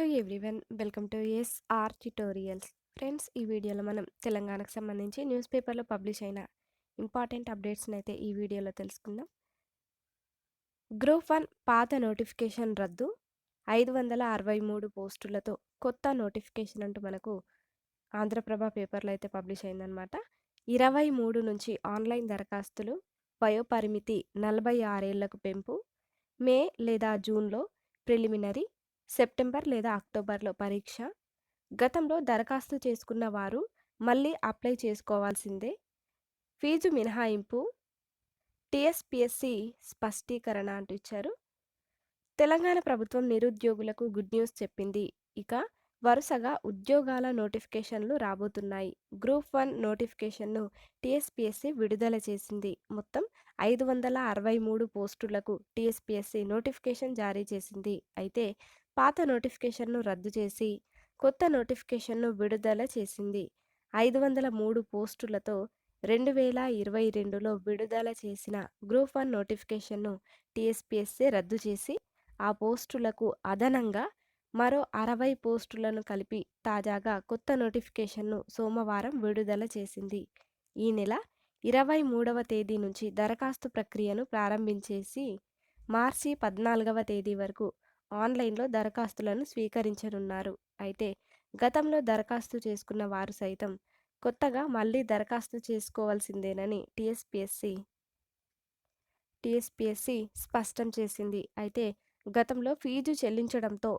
Hello everyone welcome to SR tutorials. Friends ఈ వీడియోలో మనం తెలంగాణకు సంబంధించి న్యూస్ పేపర్లో పబ్లిష్ అయిన ఇంపార్టెంట్ అప్డేట్స్ని అయితే ఈ వీడియోలో తెలుసుకుందాం. గ్రూప్ వన్ పాత నోటిఫికేషన్ రద్దు ఐదు వందల అరవై మూడు పోస్టులతో కొత్త నోటిఫికేషన్ అంటూ మనకు ఆంధ్రప్రభ పేపర్లో అయితే పబ్లిష్ అయిందనమాట ఇరవై మూడు నుంచి ఆన్లైన్ దరఖాస్తులు వయోపరిమితి నలభై ఆరేళ్ళకు పెంపు మే లేదా జూన్లో ప్రిలిమినరీ సెప్టెంబర్ లేదా అక్టోబర్లో పరీక్ష. గతంలో దరఖాస్తు చేసుకున్న వారు మళ్ళీ అప్లై చేసుకోవాల్సిందే. ఫీజు మినహాయింపు టీఎస్పిఎస్సి స్పష్టీకరణ అంటూ ఇచ్చారు. తెలంగాణ ప్రభుత్వం నిరుద్యోగులకు గుడ్ న్యూస్ చెప్పింది. ఇక వరుసగా ఉద్యోగాల నోటిఫికేషన్లు రాబోతున్నాయి. గ్రూప్ వన్ నోటిఫికేషన్ను టీఎస్పిఎస్సి విడుదల చేసింది. మొత్తం ఐదు వందల అరవై మూడు పోస్టులకు టీఎస్పిఎస్సి నోటిఫికేషన్ జారీ చేసింది. అయితే పాత నోటిఫికేషన్ను రద్దు చేసి కొత్త నోటిఫికేషన్ను విడుదల చేసింది. ఐదు వందల మూడు పోస్టులతో రెండు వేల ఇరవై రెండులో విడుదల చేసిన గ్రూప్ వన్ నోటిఫికేషన్ను టీఎస్పీఎస్సీ రద్దు చేసి ఆ పోస్టులకు అదనంగా మరో అరవై పోస్టులను కలిపి తాజాగా కొత్త నోటిఫికేషన్ను సోమవారం విడుదల చేసింది. ఈ నెల ఇరవై మూడవ తేదీ నుంచి దరఖాస్తు ప్రక్రియను ప్రారంభించేసి మార్చి పద్నాలుగవ తేదీ వరకు ఆన్లైన్లో దరఖాస్తులను స్వీకరించనున్నారు. అయితే గతంలో దరఖాస్తు చేసుకున్న వారు సైతం కొత్తగా మళ్ళీ దరఖాస్తు చేసుకోవాల్సిందేనని టీఎస్పిఎస్సి టీఎస్పిఎస్సి స్పష్టం చేసింది. అయితే గతంలో ఫీజు చెల్లించడంతో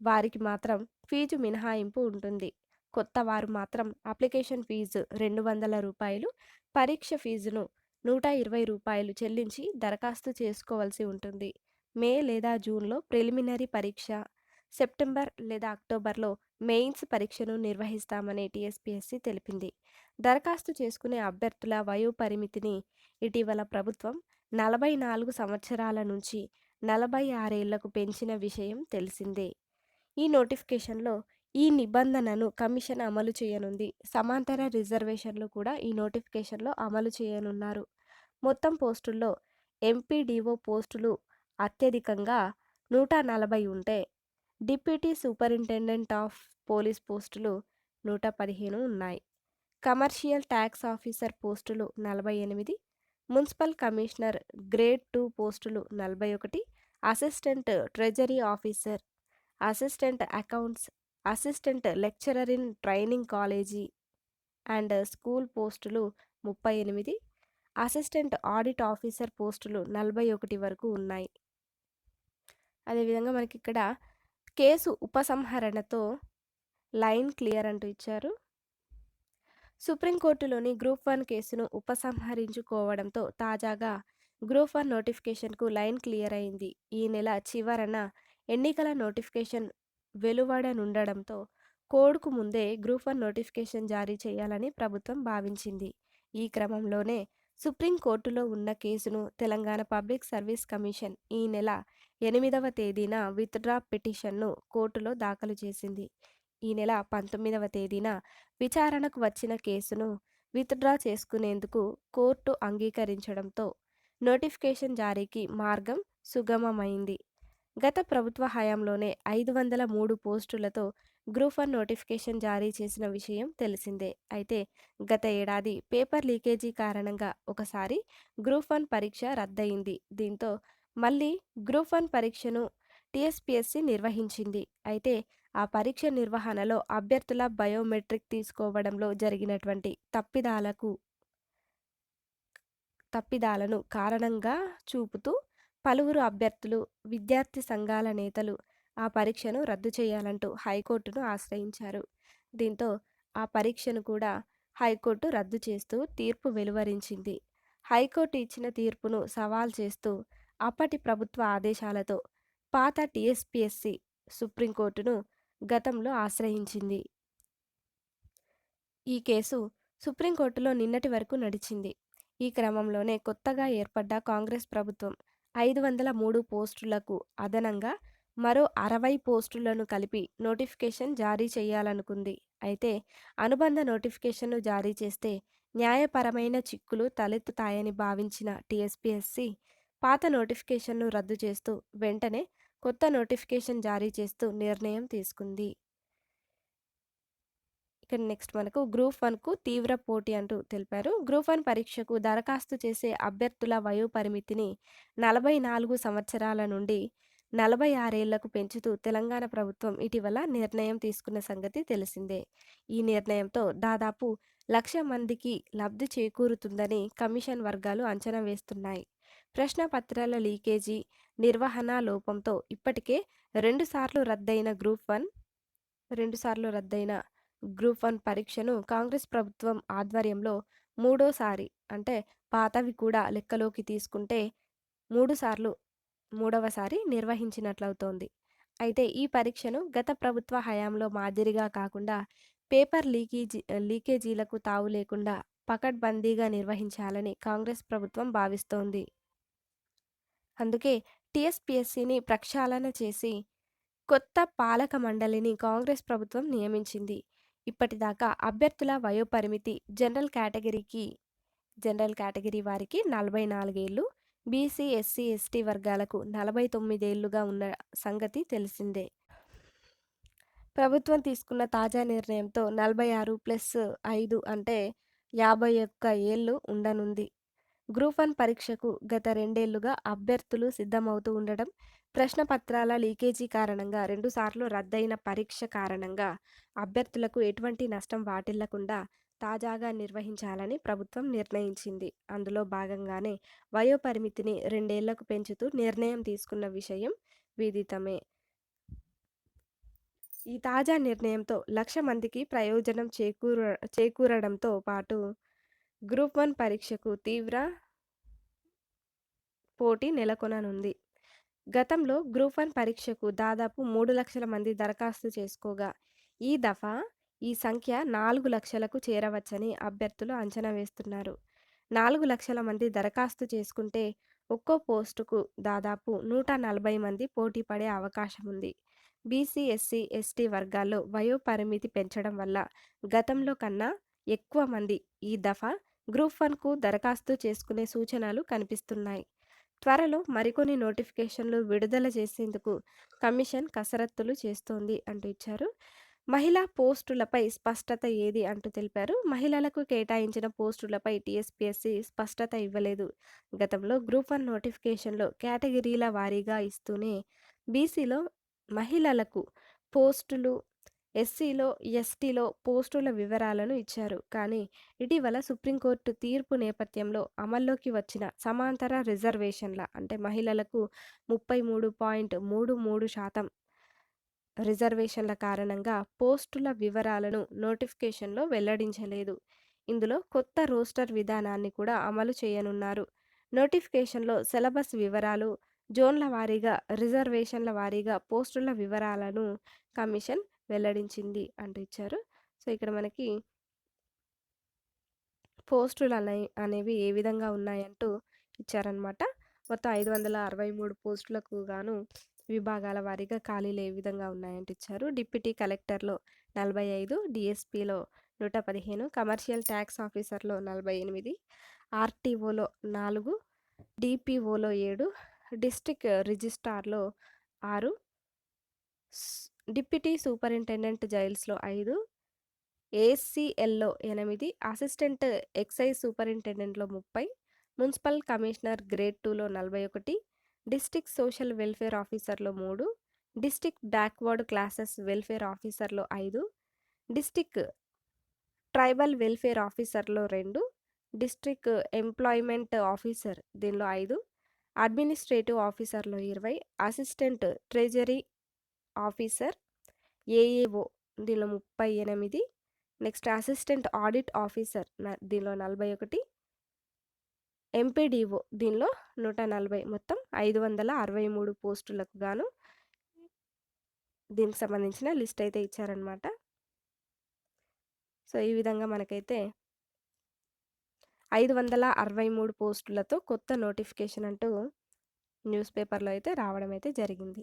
వారికి మాత్రం ఫీజు మినహాయింపు ఉంటుంది. కొత్త వారు మాత్రం అప్లికేషన్ ఫీజు రెండు వందల రూపాయలు పరీక్ష ఫీజును నూట ఇరవై రూపాయలు చెల్లించి దరఖాస్తు చేసుకోవాల్సి ఉంటుంది. మే లేదా జూన్లో ప్రిలిమినరీ పరీక్ష సెప్టెంబర్ లేదా అక్టోబర్లో మెయిన్స్ పరీక్షను నిర్వహిస్తామని టీఎస్పీఎస్సీ తెలిపింది. దరఖాస్తు చేసుకునే అభ్యర్థుల వయో పరిమితిని ఇటీవల ప్రభుత్వం నలభై నాలుగు సంవత్సరాల నుంచి నలభై ఆరేళ్ళకు పెంచిన విషయం తెలిసిందే. ఈ నోటిఫికేషన్లో ఈ నిబంధనను కమిషన్ అమలు చేయనుంది. సమాంతర రిజర్వేషన్లు కూడా ఈ నోటిఫికేషన్లో అమలు చేయనున్నారు. మొత్తం పోస్టుల్లో ఎంపీడీఓ పోస్టులు అత్యధికంగా నూట నలభై ఉంటే డిప్యూటీ సూపరింటెండెంట్ ఆఫ్ పోలీస్ పోస్టులు నూట పదిహేను ఉన్నాయి. కమర్షియల్ ట్యాక్స్ ఆఫీసర్ పోస్టులు నలభై ఎనిమిది మున్సిపల్ కమిషనర్ గ్రేడ్ టూ పోస్టులు నలభై ఒకటి assistant treasury officer assistant accounts assistant lecturer in training college and school పోస్టులు ముప్పై ఎనిమిది అసిస్టెంట్ ఆడిట్ ఆఫీసర్ పోస్టులు నలభై ఒకటి వరకు ఉన్నాయి. అదేవిధంగా మనకి ఇక్కడ కేసు ఉపసంహరణతో లైన్ క్లియర్ అంటూ ఇచ్చారు. సుప్రీంకోర్టులోని గ్రూప్ వన్ కేసును ఉపసంహరించుకోవడంతో తాజాగా గ్రూప్ వన్ నోటిఫికేషన్కు లైన్ క్లియర్ అయింది. ఈ నెల చివరన ఎన్నికల నోటిఫికేషన్ వెలువడనుండడంతో కోడ్కు ముందే గ్రూప్ వన్ నోటిఫికేషన్ జారీ చేయాలని ప్రభుత్వం భావించింది. ఈ క్రమంలోనే సుప్రీంకోర్టులో ఉన్న కేసును తెలంగాణ పబ్లిక్ సర్వీస్ కమిషన్ ఈ నెల ఎనిమిదవ తేదీన విత్డ్రా పిటిషన్ను కోర్టులో దాఖలు చేసింది. ఈ నెల పంతొమ్మిదవ తేదీన విచారణకు వచ్చిన కేసును విత్డ్రా చేసుకునేందుకు కోర్టు అంగీకరించడంతో నోటిఫికేషన్ జారీకి మార్గం సుగమమైంది. గత ప్రభుత్వ హయాంలోనే ఐదు వందల మూడు పోస్టులతో గ్రూప్ వన్ నోటిఫికేషన్ జారీ చేసిన విషయం తెలిసిందే. అయితే గత ఏడాది పేపర్ లీకేజీ కారణంగా ఒకసారి గ్రూప్ వన్ పరీక్ష రద్దయింది. దీంతో మళ్ళీ గ్రూప్ వన్ పరీక్షను టీఎస్పీఎస్సీ నిర్వహించింది. అయితే ఆ పరీక్ష నిర్వహణలో అభ్యర్థుల బయోమెట్రిక్ తీసుకోవడంలో జరిగినటువంటి తప్పిదాలకు తప్పిదాలను కారణంగా చూపుతూ పలువురు అభ్యర్థులు విద్యార్థి సంఘాల నేతలు ఆ పరీక్షను రద్దు చేయాలంటూ హైకోర్టును ఆశ్రయించారు. దీంతో ఆ పరీక్షను కూడా హైకోర్టు రద్దు చేస్తూ తీర్పు వెలువరించింది. హైకోర్టు ఇచ్చిన తీర్పును సవాల్ చేస్తూ అప్పటి ప్రభుత్వ ఆదేశాలతో పాత టీఎస్పీఎస్సి సుప్రీంకోర్టును గతంలో ఆశ్రయించింది. ఈ కేసు సుప్రీంకోర్టులో నిన్నటి వరకు నడిచింది. ఈ క్రమంలోనే కొత్తగా ఏర్పడ్డ కాంగ్రెస్ ప్రభుత్వం ఐదు వందల మూడు పోస్టులకు అదనంగా మరో అరవై పోస్టులను కలిపి నోటిఫికేషన్ జారీ చేయాలనుకుంది. అయితే అనుబంధ నోటిఫికేషన్ను జారీ చేస్తే న్యాయపరమైన చిక్కులు తలెత్తుతాయని భావించిన టీఎస్పీఎస్సి పాత నోటిఫికేషన్ను రద్దు చేస్తూ వెంటనే కొత్త నోటిఫికేషన్ జారీ చేస్తూ నిర్ణయం తీసుకుంది. ఇక్కడ నెక్స్ట్ మనకు గ్రూప్ వన్కు తీవ్ర పోటీ అంటూ తెలిపారు. గ్రూప్ వన్ పరీక్షకు దరఖాస్తు చేసే అభ్యర్థుల వయో పరిమితిని నలభై నాలుగు సంవత్సరాల నుండి నలభై ఆరేళ్ళకు పెంచుతూ తెలంగాణ ప్రభుత్వం ఇటీవల నిర్ణయం తీసుకున్న సంగతి తెలిసిందే. ఈ నిర్ణయంతో దాదాపు లక్ష మందికి లబ్ధి చేకూరుతుందని కమిషన్ వర్గాలు అంచనా వేస్తున్నాయి. ప్రశ్న పత్రాల లీకేజీ నిర్వహణ లోపంతో ఇప్పటికే రెండుసార్లు రద్దయిన గ్రూప్ వన్ రెండుసార్లు రద్దయిన గ్రూప్ వన్ పరీక్షను కాంగ్రెస్ ప్రభుత్వం ఆధ్వర్యంలో మూడోసారి అంటే పాతవి కూడా లెక్కలోకి తీసుకుంటే మూడుసార్లు మూడవసారి నిర్వహించినట్లవుతోంది. అయితే ఈ పరీక్షను గత ప్రభుత్వ హయాంలో మాదిరిగా కాకుండా పేపర్ లీకేజీ లీకేజీలకు తావు లేకుండా పకడ్బందీగా నిర్వహించాలని కాంగ్రెస్ ప్రభుత్వం భావిస్తోంది. అందుకే టీఎస్పీఎస్సీని ప్రక్షాళన చేసి కొత్త పాలక మండలిని కాంగ్రెస్ ప్రభుత్వం నియమించింది. ఇప్పటిదాకా అభ్యర్థుల వయోపరిమితి జనరల్ కేటగిరీకి జనరల్ కేటగిరీ వారికి నలభై నాలుగేళ్ళు బీసీ ఎస్సీ ఎస్టీ వర్గాలకు నలభై తొమ్మిదేళ్ళుగా ఉన్న సంగతి తెలిసిందే. ప్రభుత్వం తీసుకున్న తాజా నిర్ణయంతో నలభై ఆరు ప్లస్ ఐదు అంటే యాభై ఒక్క ఏళ్ళు ఉండనుంది. గ్రూప్ వన్ పరీక్షకు గత రెండేళ్ళుగా అభ్యర్థులు సిద్ధమవుతూ ఉండడం ప్రశ్నపత్రాల లీకేజీ కారణంగా రెండుసార్లు రద్దయిన పరీక్ష కారణంగా అభ్యర్థులకు ఎటువంటి నష్టం వాటిల్లకుండా తాజాగా నిర్వహించాలని ప్రభుత్వం నిర్ణయించింది. అందులో భాగంగానే వయోపరిమితిని రెండేళ్ళకు పెంచుతూ నిర్ణయం తీసుకున్న విషయం విదితమే. ఈ తాజా నిర్ణయంతో లక్ష మందికి ప్రయోజనం చేకూర చేకూరడంతో పాటు గ్రూప్ వన్ పరీక్షకు తీవ్ర పోటీ నెలకొననుంది. గతంలో గ్రూప్ వన్ పరీక్షకు దాదాపు మూడు లక్షల మంది దరఖాస్తు చేసుకోగా. ఈ దఫా ఈ సంఖ్య నాలుగు లక్షలకు చేరవచ్చని అభ్యర్థులు అంచనా వేస్తున్నారు. నాలుగు లక్షల మంది దరఖాస్తు చేసుకుంటే ఒక్కో పోస్టుకు దాదాపు నూట నలభై మంది పోటీ పడే అవకాశం ఉంది. బీసీ ఎస్సీ ఎస్టీ వర్గాల్లో వయో పరిమితి పెంచడం వల్ల గతంలో కన్నా ఎక్కువ మంది ఈ దఫా గ్రూప్ వన్కు దరఖాస్తు చేసుకునే సూచనలు కనిపిస్తున్నాయి. త్వరలో మరికొన్ని నోటిఫికేషన్లు విడుదల చేసేందుకు కమిషన్ కసరత్తులు చేస్తోంది అంటూ ఇచ్చారు. మహిళా పోస్టులపై స్పష్టత ఏది అంటూ తెలిపారు. మహిళలకు కేటాయించిన పోస్టులపై టీఎస్పీఎస్సీ స్పష్టత ఇవ్వలేదు. గతంలో గ్రూప్ వన్ నోటిఫికేషన్లో కేటగిరీల వారీగా ఇస్తూనే బీసీలో మహిళలకు పోస్టులు ఎస్సీలో ఎస్టీలో పోస్టుల వివరాలను ఇచ్చారు. కానీ ఇటీవల సుప్రీంకోర్టు తీర్పు నేపథ్యంలో అమల్లోకి వచ్చిన సమాంతర రిజర్వేషన్ల అంటే మహిళలకు ముప్పై మూడు పాయింట్ మూడు మూడు శాతం రిజర్వేషన్ల కారణంగా పోస్టుల వివరాలను నోటిఫికేషన్లో వెల్లడించలేదు. ఇందులో కొత్త రోస్టర్ విధానాన్ని కూడా అమలు చేయనున్నారు. నోటిఫికేషన్లో సిలబస్ వివరాలు జోన్ల వారీగా రిజర్వేషన్ల వారీగా పోస్టుల వివరాలను కమిషన్ వెల్లడించింది అంటూ ఇచ్చారు. సో ఇక్కడ మనకి పోస్టులు అనే అనేవి ఏ విధంగా ఉన్నాయంటూ ఇచ్చారనమాట మొత్తం ఐదు వందల అరవై మూడు పోస్టులకు గాను విభాగాల వారీగా ఖాళీలు ఏ విధంగా ఉన్నాయంటూ ఇచ్చారు. డిప్యూటీ కలెక్టర్లో నలభై ఐదు డిఎస్పిలో నూట పదిహేను కమర్షియల్ ట్యాక్స్ ఆఫీసర్లో నలభై ఎనిమిది ఆర్టీఓలో నాలుగు డిపిఓలో ఏడు డిస్ట్రిక్ట్ రిజిస్ట్రార్లో ఆరు డిప్యూటీ సూపరింటెండెంట్ జైల్స్లో ఐదు ఏసీఎల్లో ఎనిమిది అసిస్టెంట్ ఎక్సైజ్ సూపరింటెండెంట్లో ముప్పై మున్సిపల్ కమిషనర్ గ్రేడ్ టూలో నలభై ఒకటి డిస్టిక్ సోషల్ వెల్ఫేర్ ఆఫీసర్లో మూడు డిస్టిక్ బ్యాక్వర్డ్ క్లాసెస్ వెల్ఫేర్ ఆఫీసర్లో ఐదు డిస్టిక్ ట్రైబల్ వెల్ఫేర్ ఆఫీసర్లో రెండు డిస్ట్రిక్ట్ ఎంప్లాయ్మెంట్ ఆఫీసర్ దీనిలో ఐదు అడ్మినిస్ట్రేటివ్ ఆఫీసర్లో ఇరవై అసిస్టెంట్ ట్రెజరీ ఆఫీసర్ ఏఏఓ దీనిలో ముప్పై ఎనిమిది నెక్స్ట్ అసిస్టెంట్ ఆడిట్ ఆఫీసర్ దీనిలో నలభై ఒకటి ఎంపీడీఓ దీనిలో నూట నలభై మొత్తం ఐదు వందల అరవై మూడు పోస్టులకు గాను దీనికి సంబంధించిన లిస్ట్ అయితే ఇచ్చారనమాట సో ఈ విధంగా మనకైతే ఐదు వందల అరవై మూడు పోస్టులతో కొత్త నోటిఫికేషన్ అంటూ న్యూస్ పేపర్లో అయితే రావడం అయితే జరిగింది.